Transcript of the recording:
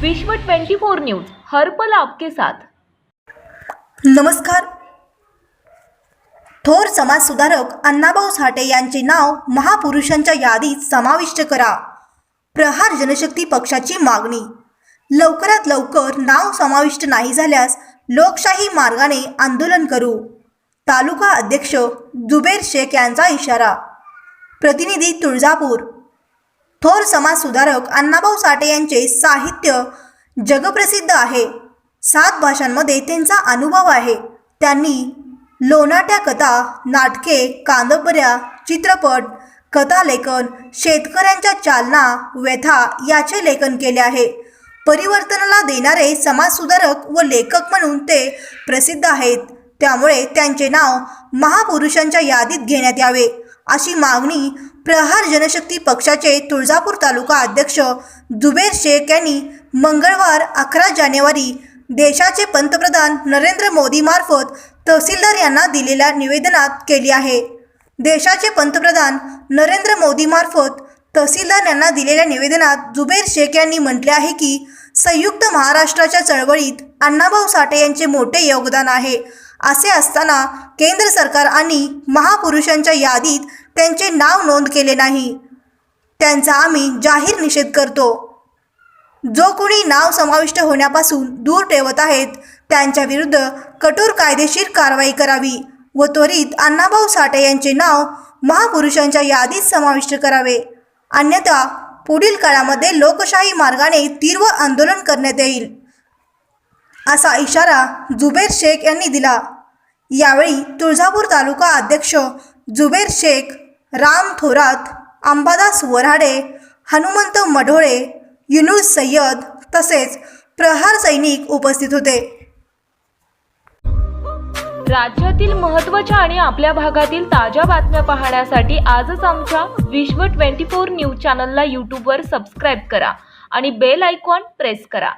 विश्व 24 न्यूज हर्पल आपके साथ. नमस्कार. थोर समाजसुधारक अण्णाभाऊ साठे यांचे नाव महापुरुषांच्या यादीत समाविष्ट करा. प्रहार जनशक्ती पक्षाची मागणी. लवकरात लवकर नाव समाविष्ट नाही झाल्यास लोकशाही मार्गाने आंदोलन करू. तालुका अध्यक्ष जुबेर शेख यांचा इशारा. प्रतिनिधी तुळजापूर. थोर समाजसुधारक अण्णाभाऊ साठे यांचे साहित्य जगप्रसिद्ध आहे. सात भाषांमध्ये त्यांचा अनुभव आहे. त्यांनी लोणाट्या कथा नाटके कादंबऱ्या चित्रपट कथालेखन शेतकऱ्यांच्या चालना व्यथा याचे लेखन केले आहे. परिवर्तनाला देणारे समाजसुधारक व लेखक म्हणून ते प्रसिद्ध आहेत. त्यामुळे त्यांचे नाव महापुरुषांच्या यादीत घेण्यात यावे. अशी मागणी प्रहार जनशक्ती पक्षाचे तुळजापूर तालुका अध्यक्ष जुबेर शेख यांनी मंगळवार अकरा जानेवारी देशाचे पंतप्रधान नरेंद्र मोदी मार्फत तहसीलदार यांना दिलेल्या निवेदनात केली आहे. देशाचे पंतप्रधान नरेंद्र मोदी मार्फत तहसीलदार यांना दिलेल्या निवेदनात जुबेर शेख यांनी म्हटले आहे की संयुक्त महाराष्ट्राच्या चळवळीत अण्णाभाऊ साठे यांचे मोठे योगदान आहे. असे असताना केंद्र सरकार आणि महापुरुषांच्या यादीत त्यांचे नाव नोंद केले नाही. त्यांचा आम्ही जाहीर निषेध करतो. जो कोणी नाव समाविष्ट होण्यापासून दूर ठेवत आहेत त्यांच्या विरुद्ध कठोर कायदेशीर कारवाई करावी व त्वरित अण्णाभाऊ साठे यांचे नाव महापुरुषांच्या यादीत समाविष्ट करावे. अन्यथा पुढील काळामध्ये लोकशाही मार्गाने तीव्र आंदोलन करण्यात येईल. असा इशारा जुबेर शेख यांनी दिला. यावेळी तुळजापूर तालुका अध्यक्ष जुबेर शेख राम थोरात अंबादास वऱ्हाडे हनुमंत मढोळे युनुस सय्यद तसेच प्रहार सैनिक उपस्थित होते. राज्यातील महत्त्वाच्या आणि आपल्या भागातील ताज्या बातम्या पाहण्यासाठी आजच आमच्या विश्व 24 न्यूज चॅनलला यूट्यूबवर सबस्क्राईब करा आणि बेल आयकॉन प्रेस करा.